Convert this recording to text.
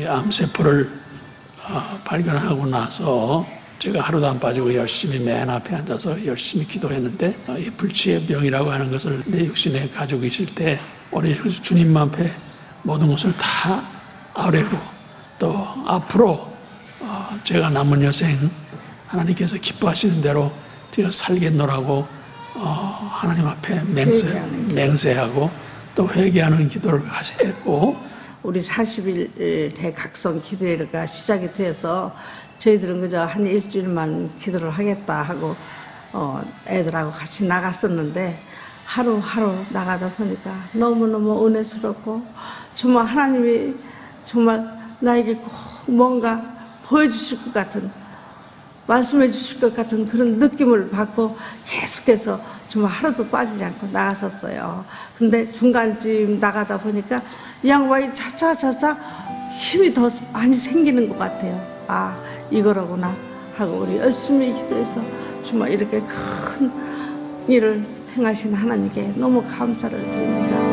이 암세포를 어, 발견하고 나서 제가 하루도 안 빠지고 열심히 맨 앞에 앉아서 열심히 기도했는데 어, 이 불치의 병이라고 하는 것을 내 육신에 가지고 있을 때 우리 주님 앞에 모든 것을 다 아뢰고 또 앞으로 어, 제가 남은 여생 하나님께서 기뻐하시는 대로 제가 살겠노라고 어, 하나님 앞에 맹세. 맹세하고 또 회개하는 기도를 했고 우리 40일 대각성 기도회가 시작이 돼서 저희들은 그저 한 일주일만 기도를 하겠다 하고 어, 애들하고 같이 나갔었는데 하루하루 나가다 보니까 너무너무 은혜스럽고 정말 하나님이 정말 나에게 꼭 뭔가 보여주실 것 같은 말씀해 주실 것 같은 그런 느낌을 받고 계속해서 정말 하루도 빠지지 않고 나갔었어요. 근데 중간쯤 나가다 보니까 이 양반이 차차차차 힘이 더 많이 생기는 것 같아요. 아, 이거로구나 하고 우리 열심히 기도해서 정말 이렇게 큰 일을 행하신 하나님께 너무 감사를 드립니다.